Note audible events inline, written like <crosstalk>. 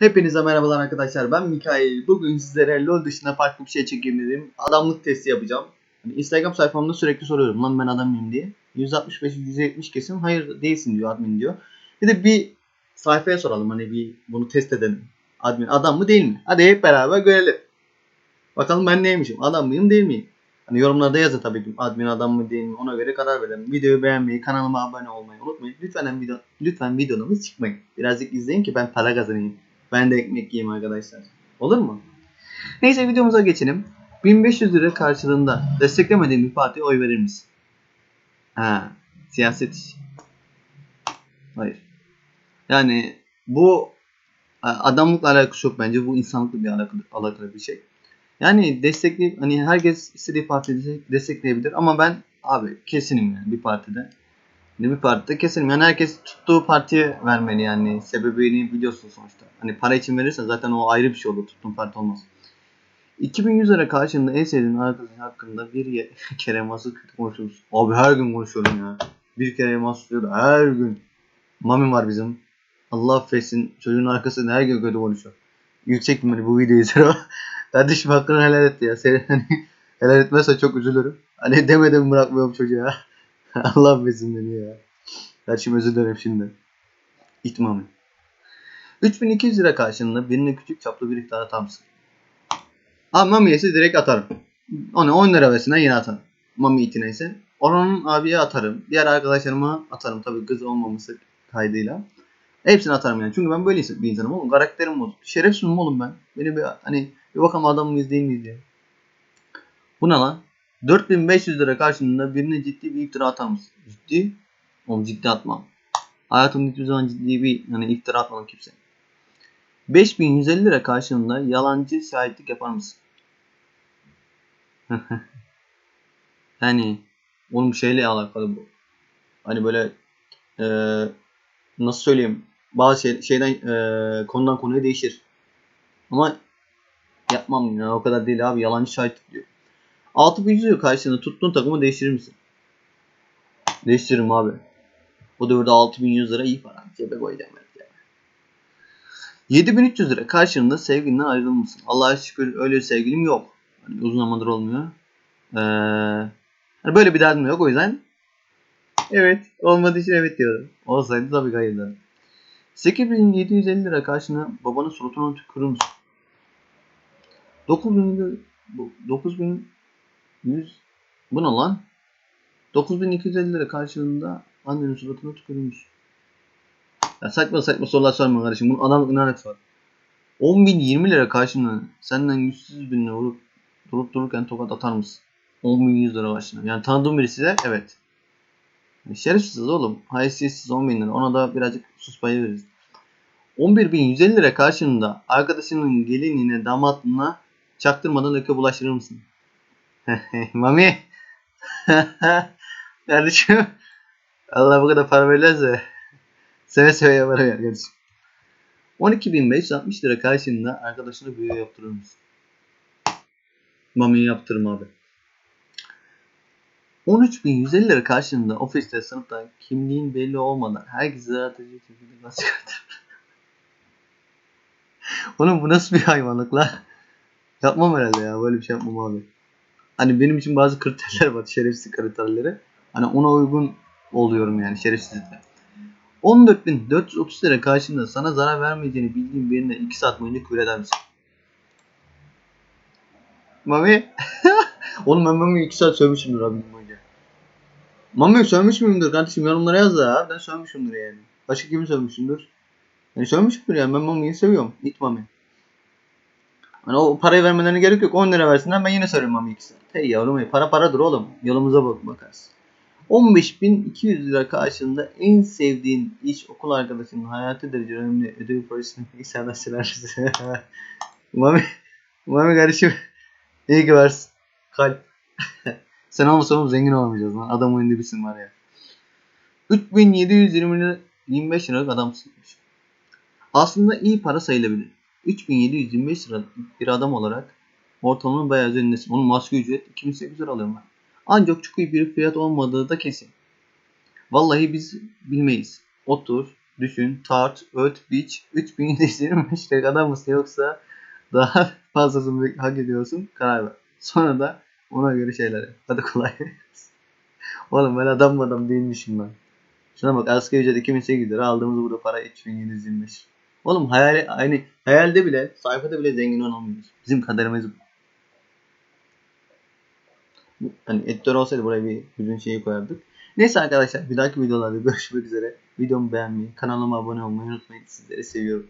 Hepinize merhabalar arkadaşlar. Ben Mikail. Bugün sizlere LoL dışında farklı bir şey çekeyim. Adamlık testi yapacağım. Hani Instagram sayfamda sürekli soruyorum lan ben adam mıyım diye. 165-170 kesin hayır değilsin diyor admin diyor. Bir de bir sayfaya soralım hani bir bunu test edelim. Admin adam mı değil mi? Hadi hep beraber görelim. Bakalım ben neymişim? Adam mıyım değil miyim? Hani yorumlarda yazın tabii ki admin adam mı değil mi ona göre karar verelim. Videoyu beğenmeyi, kanalıma abone olmayı unutmayın. Lütfen video, lütfen videolarımı çıkmayın. Birazcık izleyin ki ben para kazanayım. Ben de ekmek yiyeyim arkadaşlar. Olur mu? Neyse videomuza geçelim. 1500 lira karşılığında desteklemediğin bir partiye oy verir misin? Ha, siyaset işi. Hayır. Yani bu adamlıkla alakası yok bence. Bu insanlıkla bir alakalı, alakalı bir şey. Yani destekli hani herkes istediği partiyi destekleyebilir ama ben abi kesinim yani bir partide. Yani bir partide keselim. Yani herkes tuttuğu partiye vermeli yani. Sebebini biliyorsun sonuçta. Hani para için verirsen zaten o ayrı bir şey olur. Tuttuğun parti olmaz. 2100 lira karşılığında en sevdiğin arkadaşın hakkında bir <laughs> kere masal kötü konuşuyoruz. Abi her gün konuşuyorum ya. Bir kere masal diyor her gün. Mami var bizim. Allah affetsin. Çocuğun arkasında her gün kötü konuşuyor. Yüksek ihtimalle bu videoyu izler. <laughs> Kardeşim hakkını helal et ya. Seni hani <laughs> helal etmezse çok üzülürüm. Hani demedim bırakmıyorum çocuğa. <laughs> Allah affetsin beni ya. Kardeşim özür dilerim şimdi. İtmamı. 3200 lira karşılığında birine küçük çaplı bir iftara atar mısın? Abi Mami ise direkt atarım. Ona 10 lira versinler yine atarım. Mami iti neyse. Onun abiye atarım. Diğer arkadaşlarıma atarım. Tabii kız olmaması kaydıyla. Hepsini atarım yani. Çünkü ben böyle bir insanım oğlum. Karakterim bozuk. Şerefsizim oğlum ben. Beni bir hani bir bakalım adam mıyız değil miyiz diye. Bu ne lan? 4500 lira karşılığında birine ciddi bir iftira atar mısın? Ciddi? Oğlum ciddi atmam. Hayatımda hiçbir zaman ciddi bir hani iftira atmadım kimse. 5150 lira karşılığında yalancı şahitlik yapar mısın? yani <laughs> oğlum şeyle alakalı bu. Hani böyle eee nasıl söyleyeyim bazı şey, şeyden eee, konudan konuya değişir. Ama yapmam ya o kadar değil abi yalancı şahitlik diyor. 6100 lira karşılığında tuttuğun takımı değiştirir misin? Değiştiririm abi. O dövrde 6100 lira iyi para. Cebe koyacağım ben. cebe. 7300 lira karşılığında sevgilinden ayrılır mısın? Allah'a şükür öyle bir sevgilim yok. Hani uzun zamandır olmuyor. Ee, hani böyle bir derdim yok o yüzden evet olmadığı için evet diyorum. Olsaydı tabii hayır derdim. 8750 lira karşılığında babanın suratına tükürür müsün? 9000 lira bu 9100 bu ne lan? 9250 lira karşılığında annenin suratına tükürülmüş. Ya saçma saçma sorular sorma kardeşim. Bunun adamlık ne var? 10.020 lira karşılığında senden 100 bin lira vurup durup dururken tokat atar mısın? 10.100 lira karşılığında. Yani tanıdığım birisi de evet. Yani şerefsiz oğlum. Haysiyetsiz 10 bin lira. Ona da birazcık sus payı veririz. 11.150 lira karşılığında arkadaşının gelinine damatına çaktırmadan öke bulaştırır mısın? <laughs> Mami. <laughs> Kardeşim. Allah bu kadar para verirse seve seve yaparım ya kardeşim. 12.560 lira karşılığında arkadaşına büyü yaptırır mısın? Mami'yi yaptırım abi. 13.150 lira karşılığında ofiste sınıfta kimliğin belli olmadan herkese yaratıcı şekilde nasıl çıkartır? <laughs> Oğlum bu nasıl bir hayvanlık lan? Yapmam herhalde ya. Böyle bir şey yapmam abi. Hani benim için bazı kriterler var. Şerefsiz kriterleri. Hani ona uygun oluyorum yani şerefsizlikle. 14.430 lira karşılığında sana zarar vermeyeceğini bildiğin birine 2 saat boyunca küfür eder misin? Mami. <laughs> Oğlum ben Mami'yi 2 saat sövmüşümdür abi boyunca. Mami'yi sövmüş müyümdür kardeşim yorumlara yaz da abi ben sövmüşümdür yani. Başka kimi sövmüşümdür? Yani sövmüşümdür yani ben Mami'yi seviyorum. İt Mami. Hani o parayı vermelerine gerek yok. 10 lira versinler ben yine söylerim Mami 2 saat. Hey yavrum hey para paradır oğlum. Yolumuza bak bakarız. 15.200 lira karşılığında en sevdiğin iş okul arkadaşının hayatı derece önemli ödül projesini <laughs> inşallah silersin. <laughs> Mami, Mami kardeşim iyi ki varsın. Kalp. <laughs> Sen olmasa oğlum zengin olamayacağız lan. Adam oyunda bilsin var ya. 3720 lira 25 liralık adamsın. Aslında iyi para sayılabilir. 3725 lira bir adam olarak ortalamanın bayağı üzerindesin. Onun maske ücret 2800 lira alıyorum ben. Ancak çok iyi bir fiyat olmadığı da kesin. Vallahi biz bilmeyiz. Otur, düşün. Tart, öt, biç. 3725 lira kadar mısın yoksa daha <laughs> fazlasını hak ediyorsun. Karar ver. Sonra da ona göre şeyler yap. Hadi kolay. <laughs> Oğlum ben adam adam değilmişim lan. Şuna bak asgari ücret 2008 lira aldığımız burada para 3725. Oğlum hayal, hani hayalde bile sayfada bile zengin olamıyoruz. Bizim kaderimiz bu. Hani editör olsaydı buraya bir bütün şeyi koyardık. Neyse arkadaşlar bir dahaki videolarda görüşmek üzere. Videomu beğenmeyi, kanalıma abone olmayı unutmayın. Sizleri seviyorum.